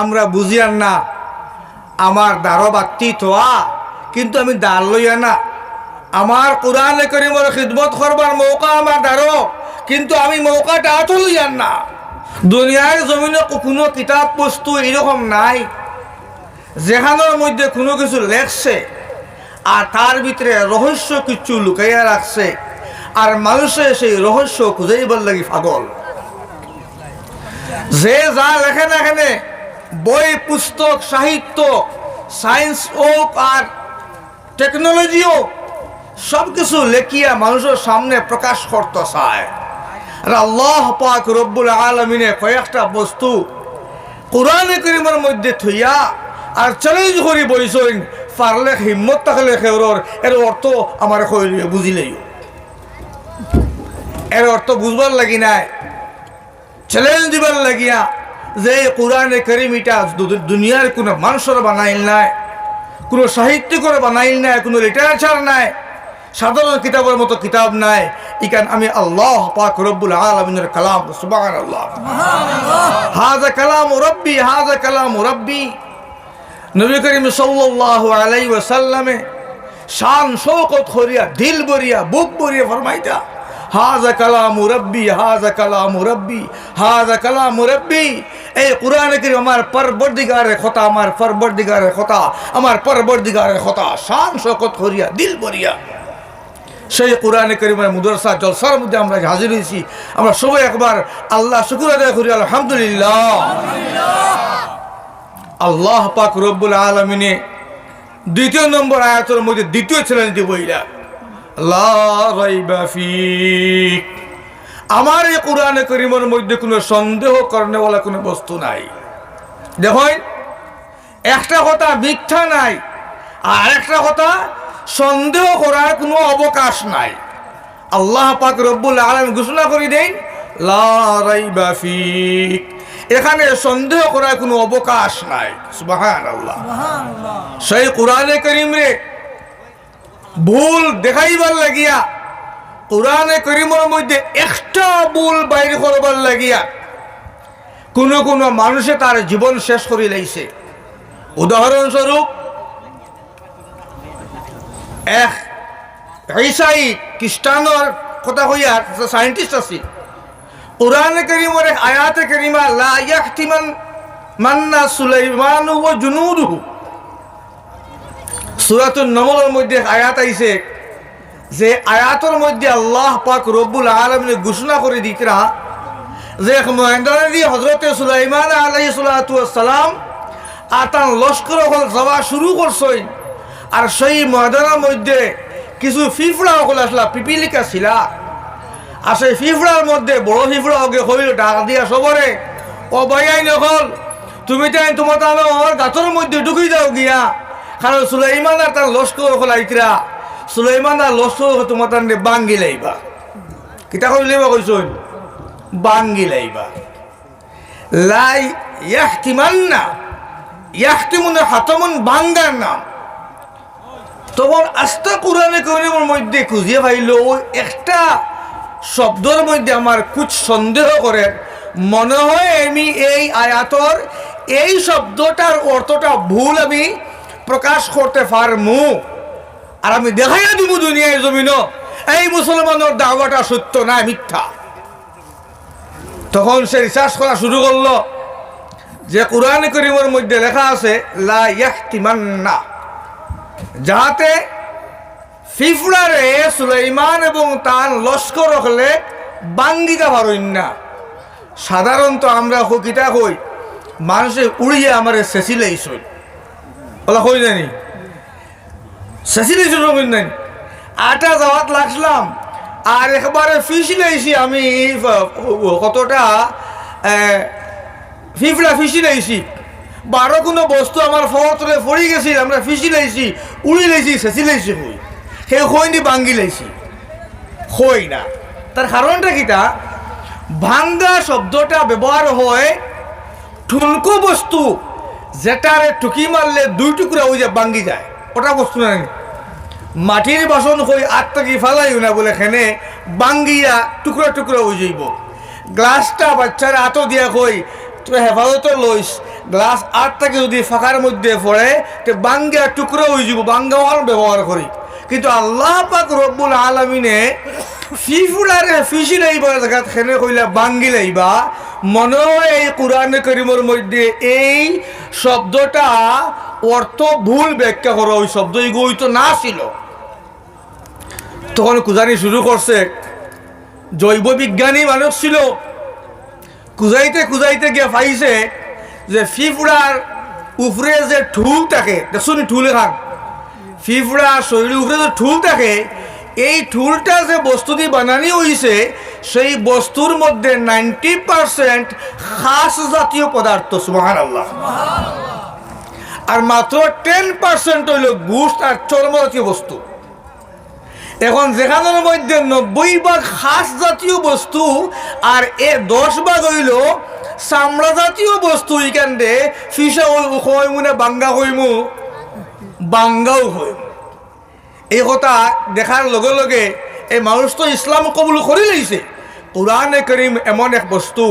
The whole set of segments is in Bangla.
আমরা বুঝিয়ান না। আমার দ্বারো বাত্তি তোয়া কিন্তু আমি দাঁড় লইয়া না। আমার কোরআনে করিমর খিদমত করবার মৌকা আমার দ্বারো কিন্তু আমি মৌকাটা আতো লইয়ান না। দুনিয়ার জমিনে কোনো কিতাব বস্তু এরকম নাই, যেখানের মধ্যে কোনো কিছু লেখছে, আর তার ভিতরে রহস্য কিছু লুকাইয়া রাখছে, আর মানুষে সেই রহস্য খুঁজাইবার লাগি পাগল। যে যা লেখে না এখানে বই, পুস্তক, সাহিত্য সায়েন্স হোক আর টেকনোলজিও সব কিছু লেখিয়া মানুষের সামনে প্রকাশ করতে চায় আর আল্লাহ পাক রব্বুল আলমিনে কয়েকটা বস্তু কোরআনে করিমের মধ্যে থইয়া আর চ্যালেঞ্জ করি বইসইন পারলে হিম্মত থাকলে খেউরর, এর অর্থ আমার বুঝিলেই এর অর্থ বুঝবার লাগি নাই চ্যালেঞ্জ দিবার লাগিয়া যে কোরআনে করিম এটা দুনিয়ার কোনো মানুষের বানাইল নাই কোনো সাহিত্যিকর বানাইল নাই কোনো লিটারেচার নাই সাধারণ কিতাবের মতো কিতাব নাই। ইকান আমি আল্লাহ পাক রব্বুল আলমিনের কালাম সুবাহ আল্লাহ হাজা কালাম রব্বি হাজা কালাম রব্বি। নবী করিম সাল্লাল্লাহু আলাইহি ওয়াসাল্লামে শান শৌকত করিয়া দিল বরিয়া বুক বরিয়া ফরমাইতা। হাজা কালাম রব্বি, হাজা কালাম রব্বি, হাজা কালাম রব্বি। এই কোরআনে করিম আমার পরবর্দিগারের কথা, আমার পরবর্দিগারের কথা, আমার পরবর্দিগারের কথা শান শৌকত করিয়া, দিল বরিয়া সেই কোরআনে করিমের মুদরসা, জলসার মধ্যে আমরা হাজির হয়েছি। আমরা সবাই একবার আল্লাহ শুকুর আদায় করি, আলহামদুলিল্লাহ। আল্লাহ পাক রব্বুল আলমিনে দ্বিতীয় নম্বর আয়াতের মধ্যে দ্বিতীয় ছিলেন যে বইরা লা রাইবা ফিক। আমার এই কোরআনে করিমের মধ্যে কোনো সন্দেহ করনেওয়ালা কোনো বস্তু নাই। দেখুন একটা কথা মিথ্যা নাই আর একটা কথা সন্দেহ করার কোনো অবকাশ নাই। আল্লাহ পাক রব্বুল আলম ঘোষণা করে দেন। এখানে সন্দেহ করার কোনো অবকাশ নাই। সুবাহান আল্লাহ সেই কোরআনে করিম রে ভুল দেখাইবার লাগিয়া, কোরআনে করিমের মধ্যে একটা ভুল বাইর করবার লাগিয়া, কোনো কোনো মানুষে তার জীবন শেষ করে লাইছে। উদাহরণস্বরূপ, এক ঈসাই খ্রিস্টানর কথা হইয়া সায়েন্টিস্ট আছে। কোরআনে করিমের আয়াতে করিমা, লা মান্না সুলাইমান ও জুনুদুহু। সূরাতুন নমলের মধ্যে আয়াত আইছে যে আয়াতের মধ্যে আল্লাহ পাক রব্বুল আলামিন ঘোষণা করে দিকরা যে মহেন্দ্র দিয়ে হজরতে সুলাইমান আলাই সালাম আতান লস্কর হল যাওয়া শুরু করছই আর সেই ময়দানের মধ্যে কিছু ফিফড়া হল আসলা, পিপিলিকা ছিলা। আর সেই ফিফড়ার মধ্যে বড় ফিফড়া হগে হইল ডাক দিয়া সবরে, ও নকল তুমি তাই তোমার আমার গাছের মধ্যে ঢুকি যাও গিয়া। কারণ সুলাইমান আর তার লস্কর হল আইতরা সুলাইমান আর লস্কর তোমার তার বাঙ্গি লাইবা। কিতা কইলে কইছই বাঙ্গি লাইবা। লাই ইয়াহতিমান্না, ইয়াহতিমুন হাতমুন বাঙ্গার নাম। তখন আস্তা কোরআনে করিমের মধ্যে খুঁজিয়ে পাইল একটা শব্দর মধ্যে আমার কুছ সন্দেহ করে। মনে হয় আমি এই আয়াতর এই শব্দটার অর্থটা ভুল আমি প্রকাশ করতে পারমু। আর আমি দেখাইয়া দিব দুনিয়ায় জমিন এই মুসলমানের দাওয়াটা সত্য না মিথ্যা? তখন সে রিসার্চ করা শুরু করল যে কোরআন করিমের মধ্যে লেখা আছে, লা ইয়াহতিমান্না যাহাতে ফিফড়ারে সুলাইমান এবং তার লস্কর হলে বাঙ্গিকা পারইন না। সাধারণত আমরা হকিটা কই, মানুষে উড়িয়ে আমার সেসিলেইস ওলা কই জানি? সেসিলেইস রবিন নাই। আটা যাওয়াত লাগলাম। আর একবারে ফিসিলেইছি আমি কতটা? ফিফড়া ফিসিলেইছি বারো কোনো বস্তু আমার ফতরে পড়ি গেছি, আমরা ফিসি লাইছি উড়ি লাইছি সেচি লাইছি হই সেই খৈনি বাঙ্গি লাইছি হই না। তার কারণটা কিটা? ভাঙ্গা শব্দটা ব্যবহার হয় ঠুনকো বস্তু যেটারে টুকি মারলে দুই টুকরা ওই যে বাঙ্গি যায়। ওটা বস্তু না মাটির বাসন হই আট টাকি ফালাইও না বলে খেনে বাঙ্গিয়া টুকরা টুকরা হয়ে যাইব। গ্লাসটা বাচ্চারা আতো দিয়া কই, তুই হেফাজত লইস। গ্লাস আটটাকে যদি ফাঁকার মধ্যে পড়ে, তো বাঙ্গা টুকরো হয়ে যাব বাঙ্গাও ব্যবহার করি। কিন্তু আল্লাহ পাক রব্বুল আলমিনে ফিফুলারে ফিসি লাইবা জায়গাত খেনে কইলা বাঙ্গি লাইবা। মনে হয় এই কোরআন করিমের মধ্যে এই শব্দটা অর্থ ভুল ব্যাখ্যা করা ওই শব্দ এগুলো তো না ছিল। তখন কুজানি শুরু করছে, জৈব বিজ্ঞানী মানুষ ছিল। কুজাইতে কুজাইতে গিয়ে পাইছে যে ফিফুড়ার উপরে যে ঠুল থাকে দেখুন ঠুল খান ফিফুড়া শরীরের উপরে যে ঠুল থাকে, এই ঠুলটা যে বস্তু দিয়ে বানানি হয়েছে সেই বস্তুর মধ্যে নাইনটি পারসেন্ট খাস জাতীয় পদার্থ সুহান আল্লাহ আর মাত্র টেন পার্সেন্ট হইল গুস্ট আর চর্ম জাতীয় বস্তু। এখন যেখানের মধ্যে নব্বই ভাগ খাস জাতীয় বস্তু আর এ দশ ভাগ হইল চামড়া জাতীয় বস্তু এখান দে ফিসা হইমু না বাঙ্গা হইমু বাঙ্গাও হইম এই কথা দেখার লগে লগে এই মানুষ তো ইসলাম কবুল করে লইছে কোরআনে করিম এমন এক বস্তু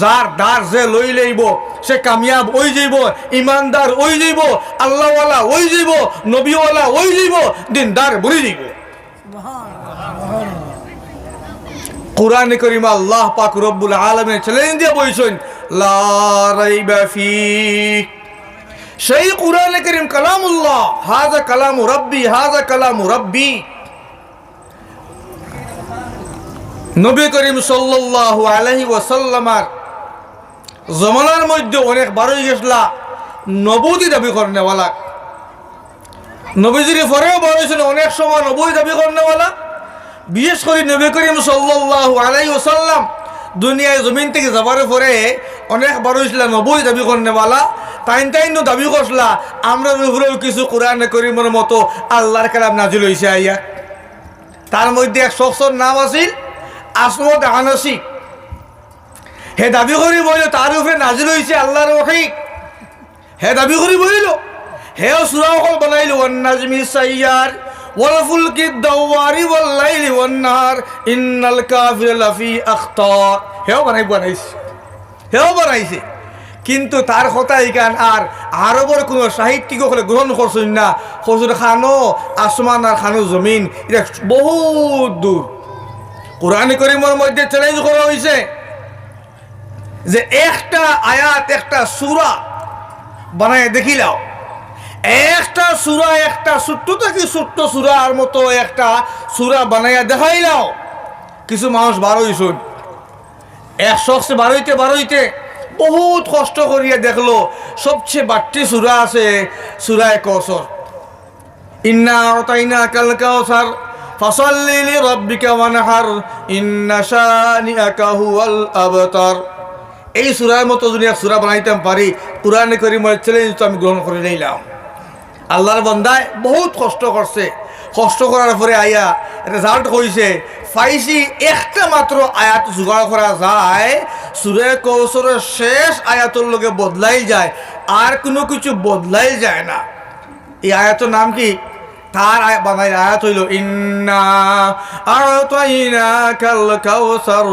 যার দ্বার যে লই লইব সে কামিয়াব ওই যাইব ইমানদার ওই যাইব আল্লাহওয়ালা ওই যাইব নবীওয়ালা ওই যাইব দিনদার বলি যাইব কোরআন করিম আল্লাহ পাক রব্বুল আলমে চ্যালেঞ্জ দিয়ে বলছেন সেই কোরআন করিম কালামুল্লাহ, হাজা কালামু রব্বি হাজা কালামু রব্বি নবী করিম সাল্লাল্লাহু আলাইহি ওয়াসাল্লামার জমানার মধ্যে অনেক বারোই গেছলা নবুদি দাবি করনেওয়ালা। নবীজির পরেও হয়েছিল, অনেক সময় নবী দাবি করনেওয়ালা। বিশেষ করে নবী করিম সাল্লাল্লাহু আলাইহি ওয়াসাল্লাম দুনিয়ায় জমিন থেকে যাবার পরে অনেক বড় হয়েছিল নবী দাবি করনেওয়ালা। তাইন তাইন দাবি করছিলা আমরা উপরেও কিছু কোরআন করিমের মতো আল্লাহর কালাম নাজিল হয়েছে আইয়া। তার মধ্যে এক শখসর নাম আছিল আসমত আনাসি হে দাবি করি বইল তার উপরে নাজিল হয়েছে আল্লাহর ওখাই হে দাবি করি বইল হে সুরাহল বানাইল ওয়ান্নাজমি সাইয়ার والفلك الدوار والليل والنهار إن الكافر لفي أخطار হেও বানাই বানাইছে হেও বানাইছে কিন্তু তার কথা ইকান আর আরবর কোনো সাহিত্যিক হলে গ্রহণ করছেন না হজুর খানো আসমান আর খানো জমিন এটা বহুত দূর কোরআন করিমের মধ্যে চ্যালেঞ্জ করা হয়েছে যে একটা আয়াত, একটা সুরা বানায় দেখিলাও। একটা সুরা, একটা ছোট্ট থেকে ছোট্ট সুরার মতো একটা সুরা বানাইয়া দেখাইলাও। কিছু মানুষ বারোই শুন এক শখসে বারোইতে বারোইতে বহুত কষ্ট করিয়া দেখল, সবচেয়ে বাড়তি সুরা আছে সুরায় কসর ইন্না আতাইনা কাল কাউসার ফাসাল্লি লিরাব্বিকা ওয়ানহার, ইন্না শানিআকা হুয়াল আবতার। এই সুরার মতো যদি এক সুরা বানাইতাম পারি, কোরআনে করিমের চ্যালেঞ্জ তো আমি গ্রহণ করে নিলাম। আল্লাহর বন্দায় বহুত কষ্ট করছে। কষ্ট করার পরে আইয়া রেজাল্ট হয়েছে ফাইসি একটা মাত্র আয়াত জোগাড় করা যায় সুরে কৌশলের শেষ আয়াতের লোকে বদলাই যায়, আর কোনো কিছু বদলাই যায় না। এই আয়াতের নাম কি? তার বানাই আয়াত হইল, ইন্না আতাইনা কাল কাউসার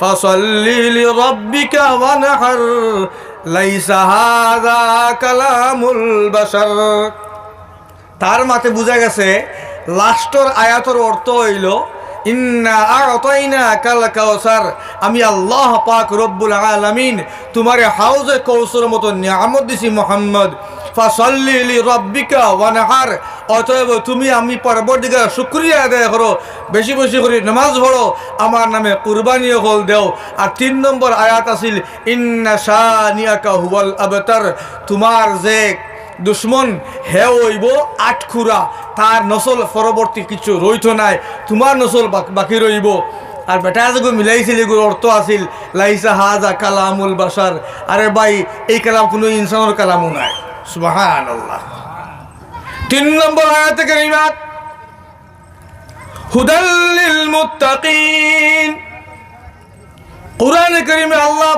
ফাসাল্লি লিরাব্বিকা ওয়ানহার, লাইসা হাযা কালামুল বাশার। তার মাতে বোঝা গেছে, লাস্টর আয়াতর অর্থ হইল, ইন্না আতাইনা কাল কাউসার আমি আল্লাহ পাক রব্বুল আলামিন তোমারে হাউজে কৌসর মতো নিয়ামত দিছি মোহাম্মদ। ফাসাল্লি রব্বিকা ওয়ানহার। অতএব তুমি আমি পরবর্তীকার শুক্রিয়া আদায় করো, বেশি বেশি করে নামাজ পড়ো, আমার নামে কুরবানিও হল দেও। আর তিন নম্বর আয়াত আছিল, ইন্না শানিয়াকা হুয়াল আবতার। তোমার যে দুশ্মন, হে হইব আটখুরা তার নসল পরবর্তী কিছু রইত নাই, তোমার নসল বাক- বাকি রইব। আর বেটা যেগুলো মিলাইছিল এগুলো অর্থ আছিল, লাইসা হাজা কালামুল বাসার আরে ভাই, এই কালাম কোনো ইনসানের কালামও নাই। সুবাহান তিন নম্বর আয়াতে কারিমাত আল্লাহ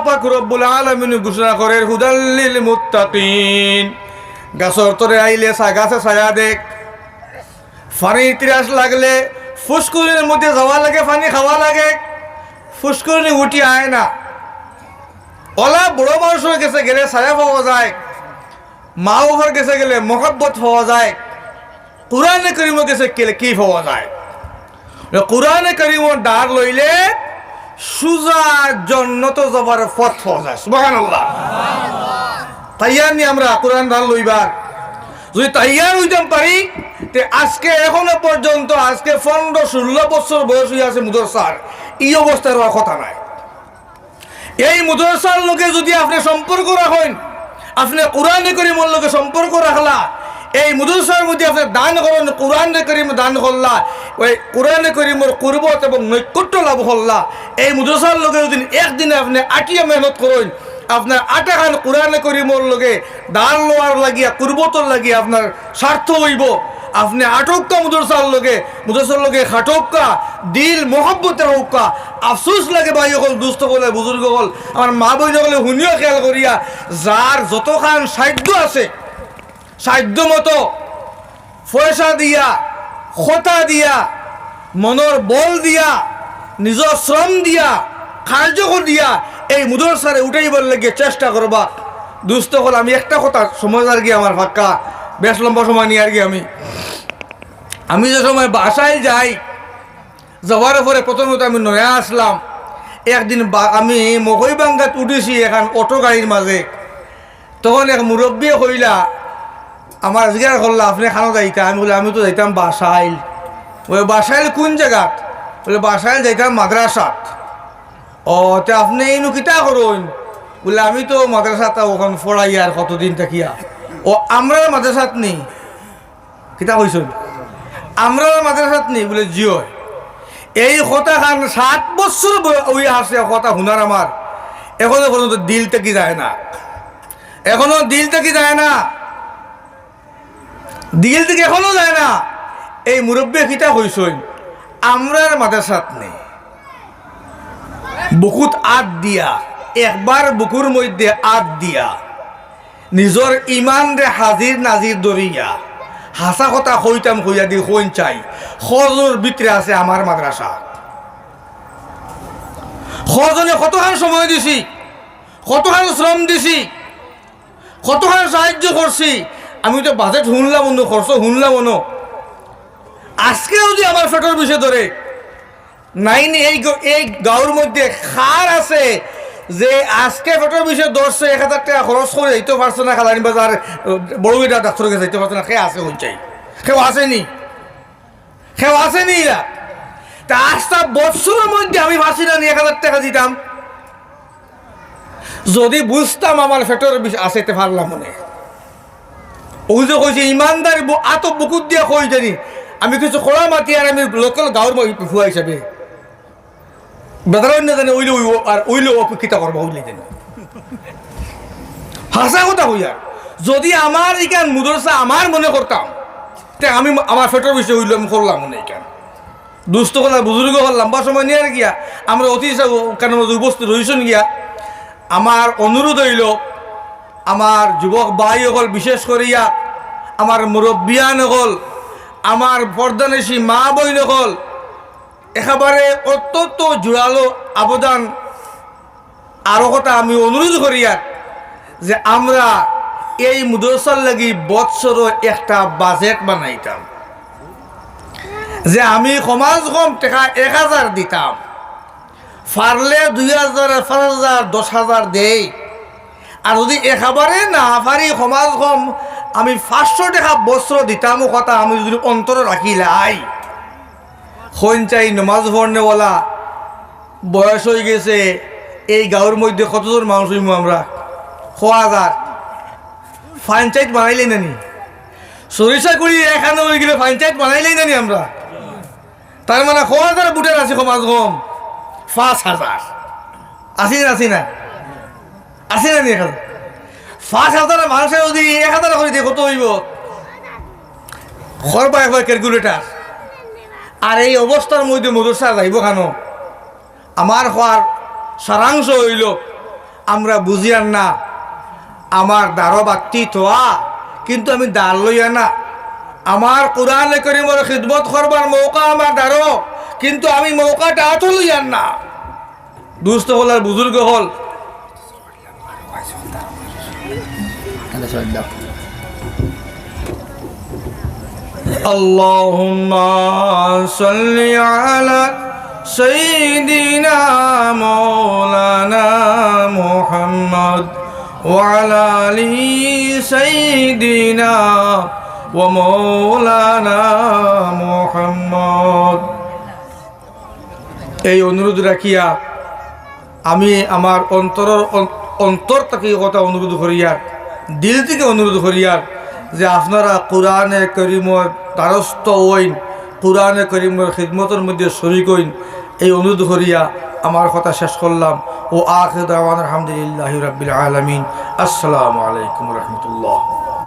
গাছে দেখ। ফুসকুরির মধ্যে যাওয়া লাগে, ফানি খাওয়া লাগে। ফুসকুরি উঠি আয় না। ওলা বড় মানুষের কাছে গেলে ছায়া পাওয়া যায়। মা বাবার কাছে গেলে মহব্বত পাওয়া যায় কোরআনে করিমের কাছে গেলে কি পাওয়া যায়? কোরআনে করিমর ডার লইলে সুজা জন্নত জবার পথ পাওয়া যায় সুবাহান আল্লাহ তাইয়ার নি আমরা কোরআন ডাল লইবার। যদি তাইয়ার হইতাম পারি, তে আজকে এখনও পর্যন্ত, আজকে পনেরো ষোলো বছর বয়স হয়ে আছে মুদরসার। এই অবস্থার হওয়ার কথা নাই। এই মুদরসার লোকে যদি আপনি সম্পর্ক রাখেন আপনি কোরআন করিম লোকে সম্পর্ক রাখলা, এই মুদুসার মধ্যে আপনি দান করেন কোরআনে করিম দান করলা, ওই কোরআনে করিমর কুরবত এবং নৈকট্য লাভ করলা। এই মুদুসার লোকে যদি একদিনে আপনি আটিয়া মেহনত করেন, আপনার আটা খান কোরআনে করিমর লোকে দান লোয়ার লাগিয়া, কুরবতর লাগিয়া আপনার স্বার্থ হইব। আপনি আটকা মুদরসার লোকে মুদরসার লোকে খাটকা দিল মোহাব্বতের হকা আফসোস লাগে ভাই হল দুস্থ বলে, বুজুর্গ হল আমার মা বইন হলে শুনিও খেয়াল করিয়া, যার যতখান সাধ্য আছে, সাধ্য মতো পয়সা দিয়া, খতা দিয়া, মনৰ বল দিয়া, নিজৰ শ্ৰম দিয়া কাৰ্য দিয়া, এই মুদরসারে উঠাইবার লাগে চেষ্টা করবা। দুস্থ হল আমি একটা কথা, সময় আর কি আমার ফাঁকা বেশ লম্বা সময় নিয়ে আর কি আমি। আমি যে সময় বাসায় যাই, যাওয়ার পরে প্রথমত আমি নয়া আসলাম। একদিন আমি মকই বাঙ্গাত উঠেছি এখন অটো গাড়ির মাঝে। তখন এক মুরব্বী কইলা, আমার জিজ্ঞাসা করলা, আপনি খানো যাইতা? আমি বলে আমি তো যাইতাম বাসাইল। বলে, বাসাইল কোন জায়গাত? বলে, বাসাইল যাইতাম মাদ্রাসাত। ও, তে আপনি এইনু কিতা করুন বলে, আমি তো মাদ্রাসাত ওখান ফড়াই আর কতদিন থাকিয়া? ও আমরা মাদ্রাসাত নেই কিতা কইসুন আমরা মাদ্রাসাত নেই বলে জিও। এই কথা খান সাত বছর ওই আসে কথা শুনার আমার এখনও পর্যন্ত দিল থেকে যায় না। এখনও দিল থেকে যায় না। দিল থেকে এখনও যায় না। এই মুরব্বী কিতা হইসইন আমরার মাদ্রাসাত নেই বুকুত আত দিয়া। একবার বুকুর মধ্যে আত দিয়া। নিজর ইমান রে হাজির নাজির দরিয়া হাসা কথা হইতাম হইয়া দি হইন চাই। সজর ভিতরে আছে আমার মাদ্রাসা সজনে কতখান সময় দিছি? কতখান শ্রম দিছি? কতখান সাহায্য করছি আমি তো বাজেট শুনলাম অন্য খরচ শুনলাম অন্য আজকে যদি আমার ফেটর বিষয় ধরে নাইন এই এই গাঁওর মধ্যে খার আছে যে আজকে ফেটর বিষয়ে ধরছে এক হাজার টাকা খরচ করে যাইতে পারছে না খালানি বাজার, বড় বেটা ডাক্তার কাছে যাইতে পারছে না, সে আছে হইচাই সেও আসেনি সেও আসেনি এরা তা আস্তা বছরের মধ্যে আমি ভাবছি না এক হাজার টাকা দিতাম। যদি বুঝতাম আমার ফেটর আছে তে পারলাম মনে। ওই যে কইছে, ইমানদার আত বুকুত দিয়া কই জানি? আমি কিছু খোলা মাতি আর আমি লোকাল গাঁৱৰ ফুয়া কথা যদি আমার ইকান মুদরসা আমার মনে করতাম, তে আমি আমার ফেটর বিষয় হইল আমি করলাম মনে ইকান দুস্থ কথা, বুজুর্গ হল লম্বা সময় নিয়ে গিয়া, আমরা অতি উপস্থিত রইছেন গিয়া, আমার অনুরোধ হইল, আমার যুবক ভাই হল বিশেষ করিয়া, আমার মুরব্বিয়ান হল আমার পর্দানেশী মা বইন হল একেবারে অত্যন্ত জোরালো আবেদন আরও কথা আমি অনুরোধ করিয়া যে আমরা এই মুদরসার লাগি বৎসর একটা বাজেট বানাইতাম যে আমি সমাজ কম টেকা এক হাজার দিতাম ফারলে দুই হাজার পাঁচ হাজার দশ হাজার দেই। আর যদি একেবারে না পারি সমাজ কম আমি পাঁচশো টাকা বস্ত্র দিতাম কথা আমি যদি অন্তরে রাখিলাই হইন চাই নমাজ পড়নেওয়ালা বয়স হয়ে গেছে, এই গাঁৱৰ মধ্যে কতজন মানুষ হইমু আমরা? ছ হাজার পঞ্চায়েত বানাইলেই নানি। সরিষা করি এখানে হয়ে গেলে পঞ্চায়েত বানাইলেই নানি আমরা। তার মানে ছ হাজার বুটের আছে সমাজ কম। পাঁচ হাজার। আছি না আছি না? আছে না এক হাজার? পাঁচ হাজার মানুষের যদি এক হাজার করে দিয়ে কত হইব? সর্বা একবার ক্যালকুলেটার আর এই অবস্থার মধ্যে মদরসা যাইব কেন? আমার হওয়ার সারাংশ হইল, আমরা বুঝিয়ান না। আমার দ্বারো বাতি থোয়া, কিন্তু আমি দাঁড় লইয়া না। আমার কোরআনে করিমর খিদমত করবার মৌকা আমার দ্বারো কিন্তু আমি মৌকাটা আঠো লইয়ান না। দুস্থ হল আর বুজুর্গ হল। اللهم صل على سيدنا مولانا محمد وعلى ال سيدنا ومولانا محمد এই অনুরোধ রাখিয়া আমি আমার অন্তরের অন- অন্তর থেকে এই কথা অনুরোধ করিয়ার দিল থেকে অনুরোধ করিয়ার যে আপনারা কোরআনে করিমর দ্বারস্থ হইন, কোরআনে করিমের খিদমতের মধ্যে শরিক হইন, এই অনুরোধ করিয়া আমার কথা শেষ করলাম। ও দাওয়ান আলহামদুলিল্লাহ রাবিল আলমিন। আসসালামু আলাইকুম রহমতুল্লাহ।